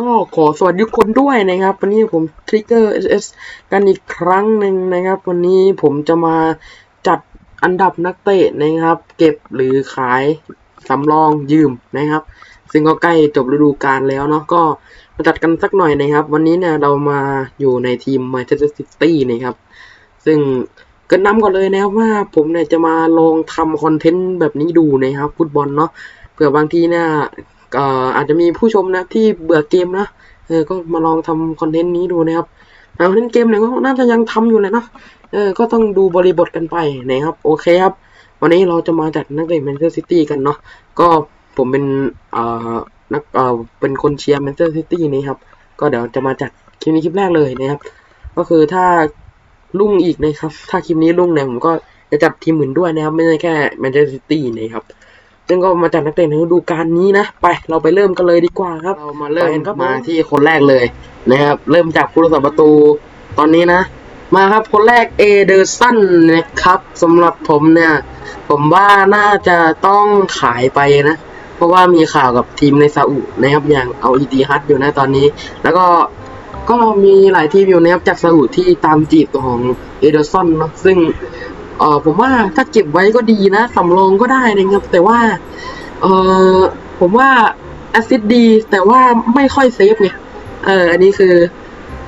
ก็ขอสวัสดีทุกคนด้วยนะครับ วันนี้ผมทริกเกอร์ SS กันอีกครั้งหนึ่งนะครับ วันนี้ผมจะมาจัดอันดับนักเตะนะครับ เก็บหรือขายสำรองยืมนะครับ ซึ่งก็ใกล้จบฤดูกาลแล้วเนาะก็มาจัดกันสักหน่อยนะครับ วันนี้เนี่ยเรามาอยู่ในทีม Manchester City นะครับ ซึ่งกรินนำก่อนเลยนะครับว่าผมเนี่ยจะมาลองทำคอนเทนต์แบบนี้ดูนะครับ ฟุตบอลเนาะเผื่อบางทีเนี่ย อาจจะมีผู้ชมนะที่เบื่อเกมนะเออก็มาลองทำคอนเทนต์นี้ดูนะครับคอนเทนต์เกมเนี่ยก็น่าจะยังทำอยู่แหละนะเออก็ต้องดูบริบทกันไปนะครับ โอเคครับ วันนี้เราจะมาจัดนักเตะแมนเชสเตอร์ซิตี้กันเนาะก็ผมเป็นอ่อนักเอ่อเป็นคนเชียร์แมนเชสเตอร์ซิตี้นี่ครับ ก็เดี๋ยวจะมาจัดคลิปนี้คลิปแรกเลยนะครับ ก็คือถ้ารุ่งอีกนะครับ ถ้าคลิปนี้รุ่งเนี่ยผมก็จะจัดทีมอื่นด้วยนะครับ ไม่ใช่แค่แมนเชสเตอร์ซิตี้นะครับ ซึ่งก็มาจัดนักเตะในฤดูกาลนี้นะ ไปเราไปเริ่มกันเลยดีกว่าครับ เรามาเริ่มมาที่คนแรกเลยนะครับ เริ่มจากผู้รักษาประตูตอนนี้นะ มาครับคนแรกเอเดอร์สันนะครับสำหรับผมเนี่ย ผมว่าน่าจะต้องขายไปนะ เพราะว่ามีข่าวกับทีมในซาอุนะครับอย่างเอาอีทีฮัตอยู่นะตอนนี้ แล้วก็ก็มีหลายทีมอยู่นะครับจากซาอุที่ตามจีบตัวของเอเดอร์สันเนาะซึ่ง เออผมว่าถ้าเก็บไว้ก็ดีนะสำรองก็ได้นะครับ แต่ว่า เออผมว่าแอซิดดี แต่ว่าไม่ค่อยเซฟไงเอออันนี้คือ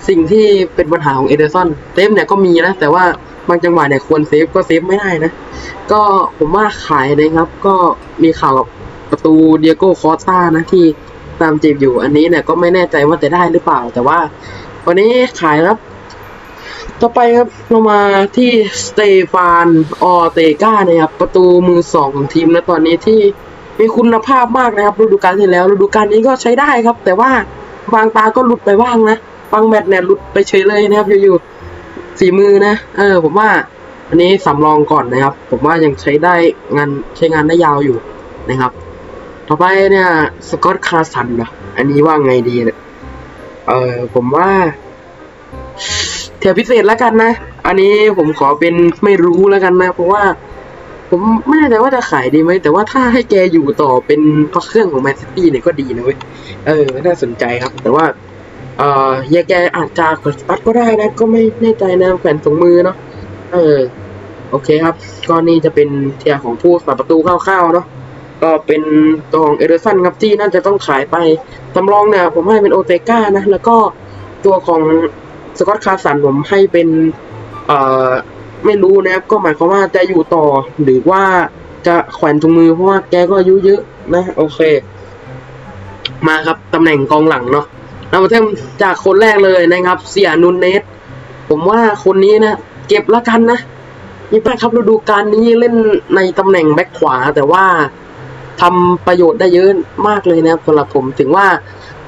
สิ่งที่เป็นปัญหาของเอเดอร์สันเซฟเนี่ยก็มีนะ แต่ว่าบางจังหวะเนี่ยควรเซฟก็เซฟไม่ได้นะ ก็ผมว่าขายนะครับ ก็มีข่าวกับประตูเดียโก้คอสตานะที่ตามจีบอยู่อันนี้เนี่ยก็ไม่แน่ใจว่าจะได้หรือเปล่า แต่ว่า วันนี้ขายครับ ต่อไปครับเรามาที่สเตฟานออเตกานะครับ ประตูมือสองของทีมนะตอนนี้ที่มีคุณภาพมากนะครับฤดูกาลที่แล้วฤดูกาลนี้ก็ใช้ได้ครับ แต่ว่าบางตาก็หลุดไปบ้างนะบางแมตช์เนี่ยหลุดไปเฉยเลยนะครับอยู่ๆฝีมือนะ เออ ผมว่า อันนี้สำรองก่อนนะครับ ผมว่ายังใช้ได้งานใช้งานได้ยาวอยู่นะครับ ต่อไปเนี่ยสกอตคาสันเหรออันนี้ว่าไงดีเนี่ยเออผมว่า แถวพิเศษแล้วกันนะ อันนี้ผมขอเป็นไม่รู้แล้วกันนะ เพราะว่า ผมไม่แน่ใจว่าจะขายดีไหม แต่ว่าถ้าให้แกอยู่ต่อเป็นพระเครื่องของแมนซิตี้เนี่ยก็ดีนะเว้ย เออ น่าสนใจครับ แต่ว่า เอ่อเฮียแกอาจจะกดสตัดก็ได้นะ ก็ไม่แน่ใจนะแขวนถุงมือเนาะ เออ โอเคครับ ก็นี่จะเป็นเทียของผู้สาประตูคร่าวๆเนาะก็เป็นตัวของเอเดอร์สันครับที่น่าจะต้องขายไปสำรองเนี่ยผมให้เป็นโอเตก้านะ แล้วก็ตัวของ สกอตคาร์สันผมให้เป็นเอ่อไม่รู้นะครับก็หมายความว่าจะอยู่ต่อหรือว่าจะแขวนถุงมือเพราะว่าแกก็อายุเยอะนะโอเค มาครับตำแหน่งกองหลังเนาะเรามาเริ่มจากคนแรกเลยนะครับ เสียนุนเนสผมว่าคนนี้นะเก็บละกันนะนี่ไปครับฤดูกาลนี้เล่นในตำแหน่งแบ็คขวา แต่ว่าทำประโยชน์ได้เยอะมากเลยนะครับสำหรับผมถึงว่า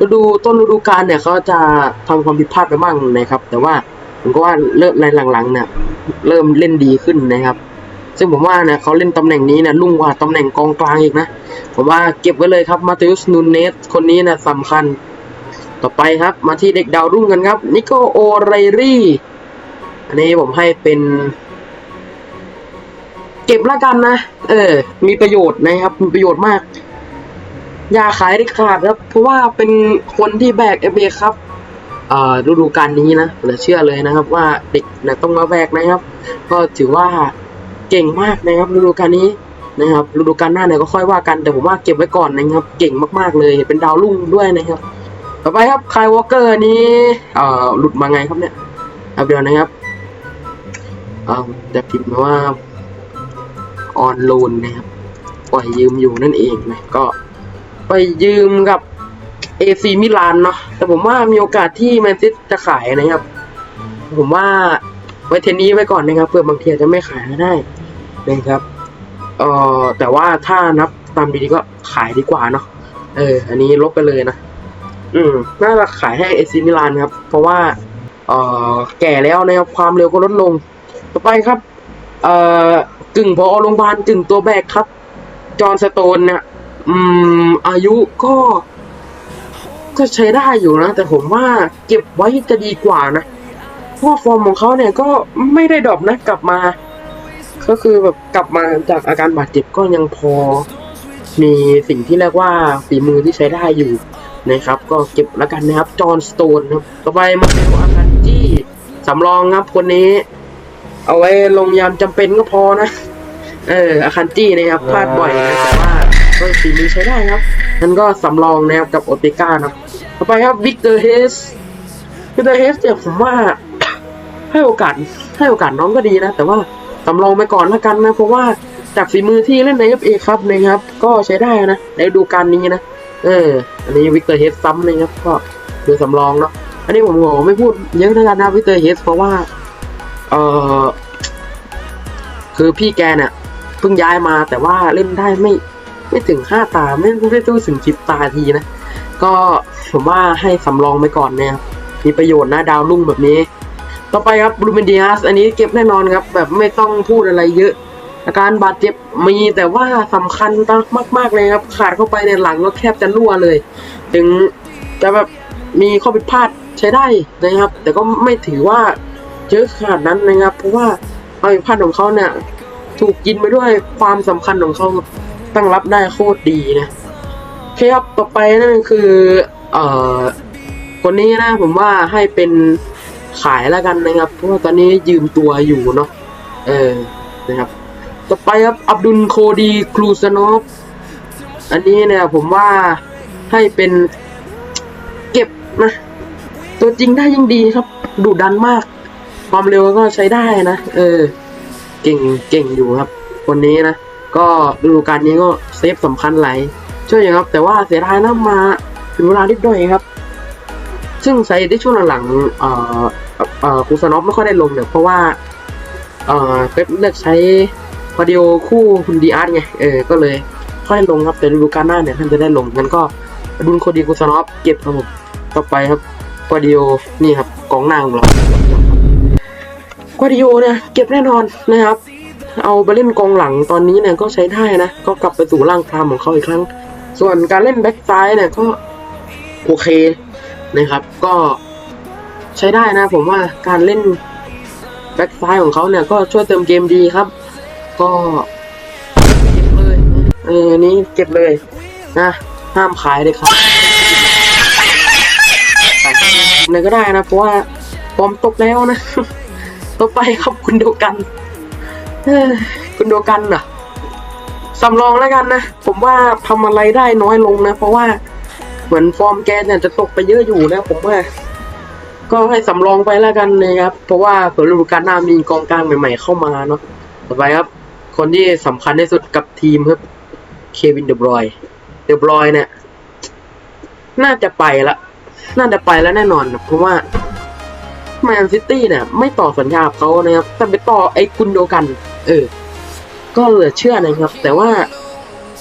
ฤดูต้นฤดูกาลเนี่ยเขาจะทำความผิดพลาดไปบ้างนะครับ แต่ว่าผมก็ว่าเริ่มในหลังๆเนี่ยเริ่มเล่นดีขึ้นนะครับ ซึ่งผมว่าเนี่ยเขาเล่นตำแหน่งนี้นี่ยลุ่งกว่าตำแหน่งกองกลางอีกนะผมว่าเก็บไว้เลยครับมาติอุสนูเนสคนนี้นะสำคัญ ต่อไปครับมาที่เด็กดาวรุ่งกันครับนิโกโอไรรี่อันนี้ผมให้เป็น เก็บละกันนะ เออ มีประโยชน์นะครับมีประโยชน์มาก อย่าขายได้ขาดครับ เพราะว่าเป็นคนที่แบกเอเบครับฤดูกาลนี้นะเหลือเชื่อเลยนะครับ ว่าเด็กนะต้องมาแบกนะครับ ก็ถือว่าเก่งมากนะครับฤดูกาลนี้นะครับฤดูกาลหน้าเนี่ยก็ค่อยว่ากันแต่ผมว่าเก็บไว้ก่อนนะครับ เก่งมากๆเลยเป็นดาวรุ่งด้วยนะครับ ต่อไปครับคายวอลเกอร์นี้เอ่อหลุดมาไงครับเนี่ยเเดี๋ยวนะครับเอ่อจะพิมพ์มาว่าออนโลนนะครับปล่อยยืมอยู่นั่นเองนะก็ ไปยืมกับเอซีมิลานเนาะแต่ผมว่ามีโอกาสที่แมนซิตจะขายนะครับ ผมว่าไว้เทนนี้ไว้ก่อนนะครับเพื่อบางทีอาจจะไม่ขายก็ได้นะครับเอ่อแต่ว่าถ้านับตามดีๆก็ขายดีกว่าเนาะเออ อันนี้ลบไปเลยนะอืมน่าจะขายให้เอซิมิลานครับ เพราะว่าเอ่อแก่แล้วนะครับความเร็วก็ลดลง ต่อไปครับ เอ่อกึ่งพอโรงพยาบาลกึ่งตัวแบกครับ จอห์นสโตนเนี่ย อืม อายุก็ก็ใช้ได้อยู่นะ แต่ผมว่าเก็บไว้จะดีกว่านะเพราะฟอร์มของเขาเนี่ยก็ไม่ได้ดรอปนะกลับมา ก็คือแบบกลับมาจากอาการบาดเจ็บก็ยังพอ มีสิ่งที่เรียกว่าฝีมือที่ใช้ได้อยู่นะครับ ก็เก็บแล้วกันนะครับ จอห์นสโตนครับต่อไปมาเบลอาคันจี้สำรองครับคนนี้ เอาไว้ลงยามจำเป็นก็พอนะ เอออาคันจี้นะครับพลาดบ่อยนะ ก็สีมือใช้ได้ครับนั่นก็สำรองนะครับกับโอเปก้านะต่อไปครับวิกเตอร์เฮสวิกเตอร์เฮสเนี่ยผมว่าให้โอกาสให้โอกาสน้องก็ดีนะ แต่ว่าสำรองไปก่อนละกันนะ เพราะว่าจากฝีมือที่เล่นในเอฟเอครับนะครับ ก็ใช้ได้นะในดูกาลนี้นะ เออ อันนี้วิกเตอร์เฮดซ้ำเลยครับก็คือสำรองเนาะอันนี้ผมขอไม่พูดเยอะแล้วกันนะวิกเตอร์เฮดเพราะว่าเออคือพี่แกเนี่ยเพิ่งย้ายมาแต่ว่าเล่นได้ไม่ ไม่ถึงห้าตาไม่ไม่ต้องถึงสิบตาทีนะ ก็ผมว่าให้สำรองไปก่อนนี่ยครับมีประโยชน์นะดาวรุ่งแบบนี้ ต่อไปครับบรูเมนเดียสอันนี้เก็บแน่นอนครับ แบบไม่ต้องพูดอะไรเยอะ อาการบาดเจ็บมีแต่ว่าสำคัญมากๆเลยครับ ขาดเข้าไปในหลังก็แคบจะรั่วเลย ถึงจะแบบมีข้อผิดพลาดใช้ได้นะครับ แต่ก็ไม่ถือว่าเยอะขนาดนั้นนะครับ เพราะว่าความผิดพลาดของเขาเนี่ยถูกกินไปด้วยความสำคัญของเขา ตั้งรับได้โคตรดีนะโอเคครับต่อไปนั่นคือเอ่อคนนี้นะผมว่าให้เป็นขายแล้วกันนะครับ เพราะว่าตอนนี้ยืมตัวอยู่เนาะเออนะครับ ต่อไปครับอับดุลโคดีครูซานอฟอันนี้เนี่ยผมว่าให้เป็นเก็บนะตัวจริงได้ยิ่งดีครับดุดันมาก ความเร็วก็ใช้ได้นะ เออ เก่งเก่งอยู่ครับ คนนี้นะ ก็ฤดูกาลนี้ก็เซฟสำคัญหลายช่วยอยู่ครับ แต่ว่าเสียดายนะมาถึงเวลานิดหน่อยครับ ซึ่งสาเหตุที่ช่วงหลังๆเอ่อเอ่อคูซานอฟไม่ค่อยได้ลงเนี่ยเพราะว่าเอ่อเป๊ปเลือกใช้พอดีโอคู่คุณดีอาร์ไงเออก็เลยค่อยลงครับแต่ฤดูกาลหน้าเนี่ยท่านจะได้ลงงั้นก็ดุนโคดีคูซานอฟเก็บครับผมต่อไปครับพอดีโอนี่ครับกองหน้าของเราควาดิโอเนี่ยเก็บแน่นอนนะครับ เอาไปเล่นกองหลังตอนนี้เนี่ยก็ใช้ได้นะ ก็กลับไปสู่ร่างพรามของเขาอีกครั้ง ส่วนการเล่นแบ็กซ้ายเนี่ยก็โอเคนะครับ ก็ใช้ได้นะ ผมว่าการเล่นแบ็กซ้ายของเขาเนี่ยก็ช่วยเติมเกมดีครับ ก็เก็บเลยเอออันนี้เก็บเลยนะห้ามขายเลยครับขายเลยก็ได้นะ เพราะว่าฟอมตกแล้วนะต่อไปครับคุณเดียวกัน ออคุณดูกันเหรอสำรองแล้วกันนะ ผมว่าทำอะไรได้น้อยลงนะ เพราะว่าเหมือนฟอร์มแกเนี่ยจะตกไปเยอะอยู่นะผมว่า ก็ให้สำรองไปแล้วกันนะครับ เพราะว่าเผื่อฤดูกาลหน้ามีกองกลางใหม่ๆเข้ามาเนาะต่อไปครับ คนที่สำคัญที่สุดกับทีมครับเควินเดบรอยเดบรอยเนี่ย น่าจะไปละ น่าจะไปแล้วแน่นอนนะเพราะว่าแมนซิตี้เนี่ย ไม่ต่อสัญญาเขานะครับแต่ไปต่อไอ้กุนโดกัน เออ ก็เหลือเชื่อนะครับ แต่ว่า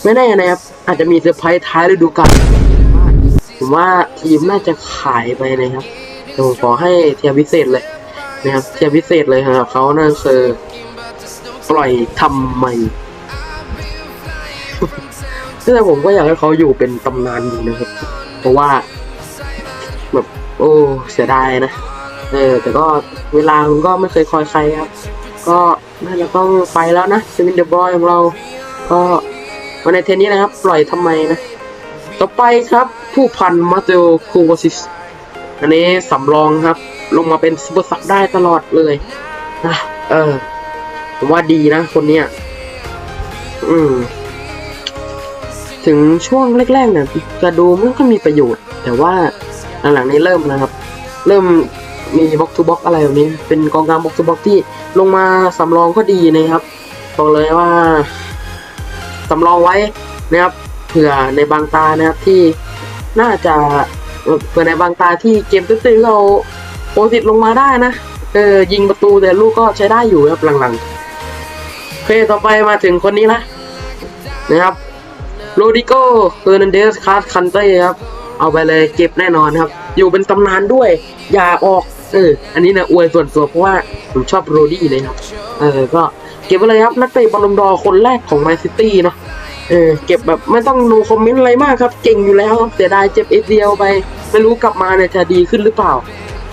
ไม่แน่นะครับ อาจจะมีเซอร์ไพรส์ท้ายฤดูกาลผมว่าทีมน่าจะขายไปนะครับแต่ผมขอให้เทียบพิเศษเลยนะครับเทียบพิเศษเลยครับเขานั่นคือปล่อยทำไมแต่ผมก็อยากให้เขาอยู่เป็นตำนานอยู่นะครับ เพราะว่าแบบโอ้เสียดายนะ เออ แต่ก็เวลามันก็ไม่เคยคอยใครครับ ก็ น่าจะต้องไปแล้วนะเซวินเดบอยของเรา ก็วันในเทนนี้นะครับ ปล่อยทำไมนะ ต่อไปครับ ผู้พันมาเตโอคูวาซิส อันนี้สำรองครับ ลงมาเป็นซุปเปอร์ซับได้ตลอดเลยนะเออ ผมว่าดีนะคนเนี้ยอืม ถึงช่วงแรกๆเนี่ยจะดูไม่ค่อยมีประโยชน์ แต่ว่าหลังๆนี้เริ่มนะครับ เริ่ม มีบ็อกทูบ็อกอะไรแบบนี้ เป็นกองกลางบ็อกทูบ็อกที่ลงมาสำรองก็ดีนะครับบอกเลยว่าสำรองไว้นะครับเผื่อในบางตานะครับที่น่าจะเผื่อในบางตาที่เกมตื้อๆเราโปรติดลงมาได้นะเออยิงประตูแต่ลูกก็ใช้ได้อยู่ครับหลังๆโอเคต่อไปมาถึงคนนี้นะนะครับโรดิโกเฟอร์นันเดสคาร์คันเต้ครับเอาไปเลยเก็บแน่นอนครับ อยู่เป็นตำนานด้วย อย่าออก เอออันนี้นะอวยส่วนตัวเพราะว่าผมชอบโรดี้เลยครับเออก็เก็บไปเลยครับนักเตะบอลลงดอร์คนแรกของแมนซิตี้เนาะเออเก็บแบบไม่ต้องดูคอมเมนต์อะไรมากครับ เก่งอยู่แล้วเสียดายเจ็บเอเดียวไป ไม่รู้กลับมาเนี่ยจะดีขึ้นหรือเปล่า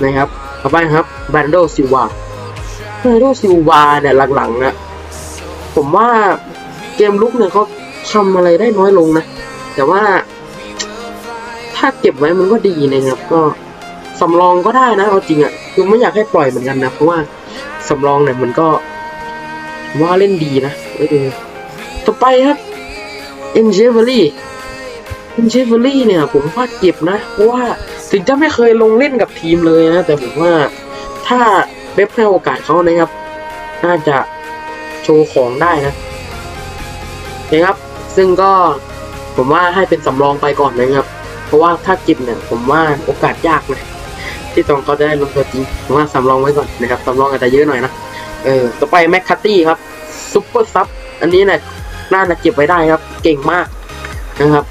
นะครับต่อไปครับแบรนโดซิวาแบรนโดซิวาเนี่ยหลังๆนะผมว่าเกมลุกเนี่ยเขาทำอะไรได้น้อยลงนะ แต่ว่าถ้าาเก็บไว้มันก็ดีนะครับก็ สำรองก็ได้นะเอาจริงอะ่ะคือไม่อยากให้ปล่อยเหมือนกันนะ เพราะว่าสำรองเนี่ยมันก็ว่าเล่นดีนะเออต่อไปครับเอ็นเจเวอรี่เอ็นเจเวอรี่เนี่ย ผมว่าเก็บนะ เพราะว่าถึงจะไม่เคยลงเล่นกับทีมเลยนะ แต่ผมว่าถ้าเว็บให้โอกาสเขานะครับ น่าจะโชว์ของได้นะนะครับ ซึ่งก็ผมว่าให้เป็นสำรองไปก่อนนะครับ เพราะว่าถ้าเก็บเนี่ย ผมว่าโอกาสยากนะ ที่ตรงเขาจะได้ลงตัวจริงผมว่าสำรองไว้ก่อนนะครับสำรองอาจจะเยอะหน่อยนะเออต่อไปแมคคัตตี้ครับซุปเปอร์ซับอันนี้เนี่ยน่าจะเก็บไว้ได้ครับ เก่งมากนะครับ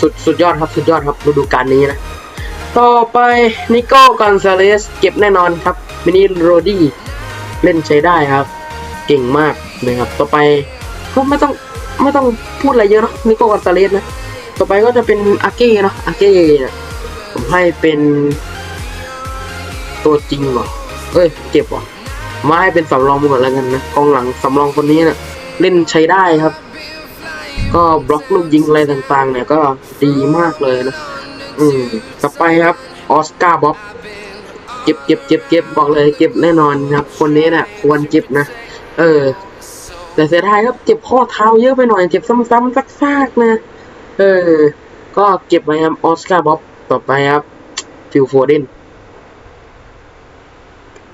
สุดสุดยอดครับสุดยอดครับฤดูกาลนี้นะต่อไปนิโก้กอนซาเลสเก็บแน่นอนครับมินิโรดี้เล่นใช้ได้ครับ เก่งมากนะครับ ต่อไปก็ไม่ต้องไม่ต้องพูดอะไรเยอะเนาะนิโก้กอนซาเลสนะต่อไปก็จะเป็นอาเก้เนาะอาเก้ผมให้เป็น ตัวจริงว่ะเอ้ยเก็บว่ะมาให้เป็นสำรองมาก่อนแล้วกันนะกองหลังสำรองคนนี้เนะ่ะเล่นใช้ได้ครับ ก็บล็อกลูกยิงอะไรต่างๆ เนี่ยก็ดีมากเลยนะ อืมต่อไปครับออสการ์บ๊อบเก็บเก็บเก็บเก็บบอกเลยเก็บแน่นอนครับ คนนี้เนะ่ะควรเก็บนะ เออ แต่เสียดายครับเจ็บข้อเท้าเยอะไปหน่อยเจ็บซ้ำๆซากๆนะ เออ ก็เก็บไว้ครับออสการ์บ๊อบต่อไปครับฟิลโฟเดน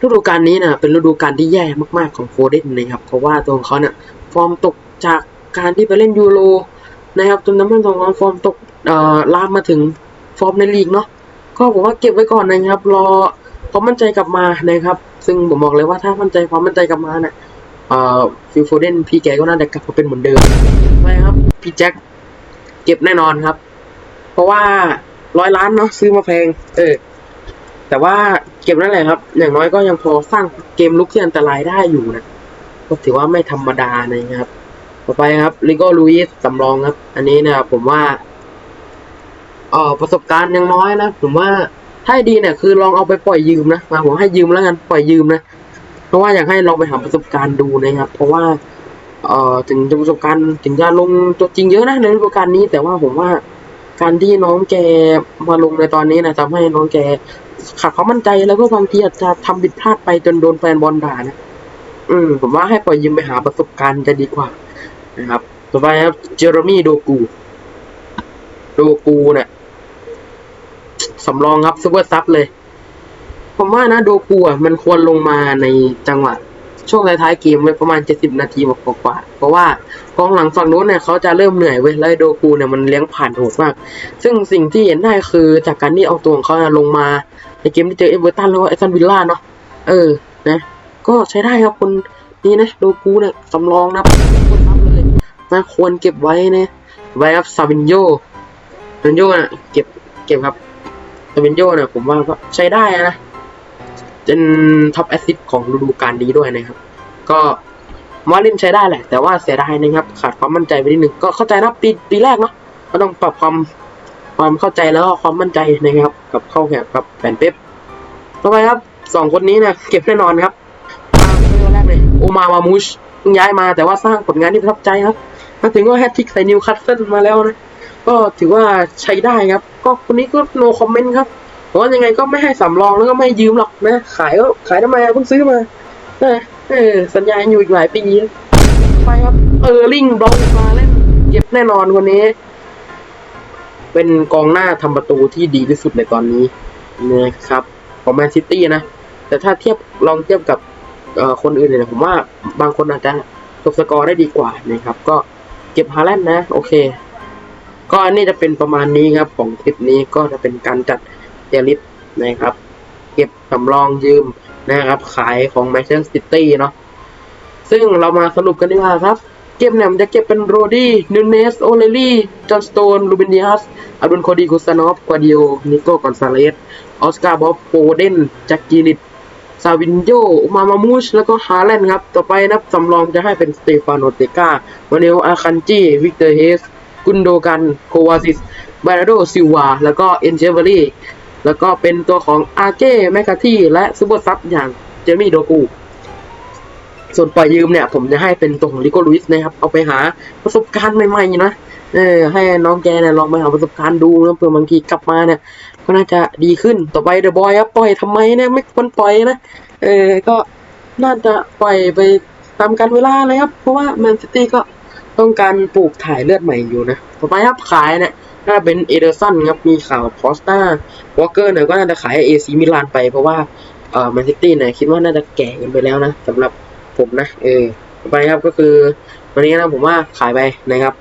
ฤดูกาลนี้นะเป็นฤดูกาลที่แย่มากๆของโฟเดนนะครับเพราะว่าตัวเขาเนี่ยฟอร์มตกจากการที่ไปเล่นยูโรนะครับจนทำให้ตัวของเขาฟอร์มตกลามมาถึงฟอร์มในลีกเนาะก็ผมว่าเก็บไว้ก่อนนะครับ รอความมั่นใจกลับมานะครับ ซึ่งผมบอกเลยว่าถ้ามั่นใจความมั่นใจกลับมาเนี่ยฟิลโฟเดนพี่แกก็น่าจะกลับมาเป็นเหมือนเดิมไปครับพี่แจ็คเก็บแน่นอนครับ เพราะว่าร้อยล้านเนาะซื้อมาแพง เออ แต่ว่าเก็บนั่นแหละครับ อย่างน้อยก็ยังพอสร้างเกมลุกที่อันตรายได้อยู่นะ ก็ถือว่าไม่ธรรมดานะครับ ต่อไปครับลิโก้ลูอิสสำรองครับ อันนี้นะครับผมว่าเออประสบการณ์ยังน้อยนะ ผมว่าถ้าดีเนี่ยคือลองเอาไปปล่อยยืมนะมาผมให้ยืมแล้วกันปล่อยยืมนะ เพราะว่าอยากให้ลองไปหาประสบการณ์ดูนะครับ เพราะว่าเอ่อถึงจะประสบการณ์ถึงจะลงตัวจริงเยอะนะในฤดูกาลนี้ แต่ว่าผมว่าการที่น้องแกมาลงในตอนนี้นะทำให้น้องแก ขาดความมั่นใจแล้วก็บางทีอาจจะทำผิดพลาดไปจนโดนแฟนบอลด่านะอืมผมว่าให้ปล่อยยิมไปหาประสบการณ์จะดีกว่า นะครับ ต่อไปครับเจอร์มี่โดกู โดกูเนี่ยสำรองครับซูเปอร์ซับเลย ผมว่านะโดกูอะมันควรลงมาในจังหวะช่วงท้ายๆเกมไว้ประมาณ 70 นาทีกว่าๆเพราะว่ากองหลังฝั่งนู้นเนี่ยเขาจะเริ่มเหนื่อยเว้ยแล้วโดกูเนี่ยมันเลี้ยงผ่านโหดมาก ซึ่งสิ่งที่เห็นได้คือจากการที่เอาตัวของเขาลงมา ในเกมที่เจอเอเวอร์ตันแล้วก็ไอซันวิลล่าเนาะเออนะ ก็ใช้ได้ครับคนนี้นะโดกูเนี่ยสำรองนะคนทำเลยนะควรเก็บไว้นะไว้ครับซาวินโยซาวินโยนะเก็บเก็บครับซาวินโยเนี่ยผมว่าก็ใช้ได้นะเป็นท็อปแอสซิสของฤดูกาลนี้ด้วยนะครับ ก็มาเล่นใช้ได้แหละ แต่ว่าเสียดายนะครับ ขาดความมั่นใจไปนิดนึงก็เข้าใจนะปีปีแรกเนาะก็ต้องปรับความ ความเข้าใจแล้วก็ความมั่นใจนะครับกับเข้าแข่งกับแผนเป๊ปต่อไปครับสองคนนี้นี่ยเก็บแน่นอนครับมาเรื่องแรกเลยโอมาวามุชย้ายมาแต่ว่าสร้างผลงานที่ประทับใจครับมาถึงก็แฮตทิกใส่นิวคาสเซิลมาแล้วนะก็ถือว่าใช้ได้ครับ ก็คนนี้ก็โนคอมเมนต์ครับเพราะว่ายังไงก็ไม่ให้สำรองแล้วก็ไม่ยืมหรอกนะ ขายก็ขายทำไมเพิ่งซื้อมาเออสัญญาอยู่อีกหลายปีไปครับเออร์ลิงบล็อกมาเล่นเก็บแน่นอนวันนี้ เป็นกองหน้าทำประตูที่ดีที่สุดในตอนนี้นะครับของแมนซิตี้นะ แต่ถ้าเทียบลองเทียบกับคนอื่นเนี่ยผมว่าบางคนอาจจะตกสกอร์ได้ดีกว่านะครับ ก็เก็บฮาแลนด์นะ โอเค ก็อันนี้จะเป็นประมาณนี้ครับ ของคลิปนี้ก็จะเป็นการจัดเทลิสนะครับ เก็บสำรองยืมนะครับ ขายของแมนเชสเตอร์ซิตี้เนาะซึ่งเรามาสรุปกันดีกว่าครับ เก็บเนี่ยมันจะเก็บเป็นโรดี้นูเนสโอเลลี่จอห์นสโตนลูเบนดิอัสอาดุนโคดีกุสานอฟควาดิโอนิโก้กอนซาเลสออสการ์บ๊อบโฟเดนแจักกิลิตซาวินโยมามามูช แล้วก็ฮาแลนด์ครับ ต่อไปนับสำรองจะให้เป็นสเตฟานโนเตกามาเนลอาคันจีวิกเตอร์เฮส กุนโดกัน โควาซิสบาราโดซิลวา แล้วก็เอนเจเวอรี่ แล้วก็เป็นตัวของอาเก้แมคคาที่และซูเปอร์ซับอย่างเจมี่โดกู ส่วนปล่อยยืมเนี่ยผมจะให้เป็นตัวของลิโกลุยส์นะครับ เอาไปหาประสบการณ์ใหม่ๆนะเออให้น้องแกเนี่ยลองไปหาประสบการณ์ดูนะเผื่อบางทีกลับมาเนี่ย ก็น่าจะดีขึ้นต่อไปเดอะบอยครับปล่อยทำไมเนี่ยไม่ควรปล่อยนะเออก็น่าจะปล่อยไปตามกันเวลาเลยครับ เพราะว่าแมนซิตี้ก็ต้องการปลูกถ่ายเลือดใหม่อยู่นะต่อไปครับขายเนี่ยถ้าเป็นเอเดอร์สันครับมีข่าวคอสตาวอลเกอร์เนี่ยก็น่าจะขายเอซีมิลานไปเพราะว่าเออแมนซิตี้เนี่ยคิดว่าน่าจะแก่กันไปแล้วนะสำหรับ ผมนะเออต่อไปครับก็คือวันนี้นะผมว่าขายไปนะครับ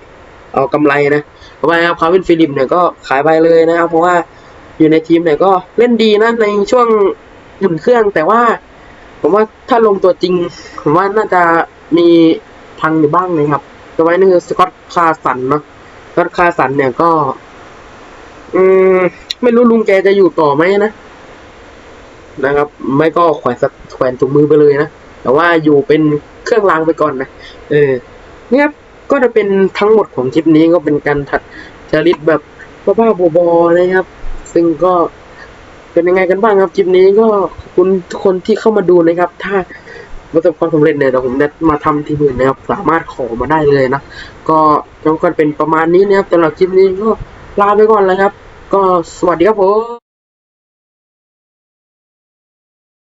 เอากำไรนะต่อไปครับคาร์วินฟิลิปเนี่ยก็ขายไปเลยนะครับ เพราะว่าอยู่ในทีมเนี่ยก็เล่นดีนะในช่วงหุ่นเครื่องแต่ว่า ผมว่าถ้าลงตัวจริง ผมว่าน่าจะมีพังอยู่บ้างนะครับต่อไปนี่คือสกอตคาสันเนาะสกอตคาสันเนี่ยก็ อืมไม่รู้ลุงแกจะอยู่ต่อไหมนะนะครับ ไม่ก็แขวนแขวนถุงมือไปเลยนะ แต่ว่าอยู่เป็นเครื่องรางไปก่อนนะ เออ เนี่ยครับก็จะเป็นทั้งหมดของคลิปนี้ก็เป็นการถัดจริตแบบบ้าๆบอๆนะครับ ซึ่งก็เป็นยังไงกันบ้างครับคลิปนี้ก็ขอบคุณทุกคนที่เข้ามาดูนะครับ ถ้าประสบความสำเร็จเนี่ยเดี๋ยวผมจะมาทำทีอื่นนะครับ สามารถขอมาได้เลยนะ ก็ต้องก็เป็นประมาณนี้นะครับสำหรับคลิปนี้ก็ลาไปก่อนเลยครับ ก็สวัสดีครับผม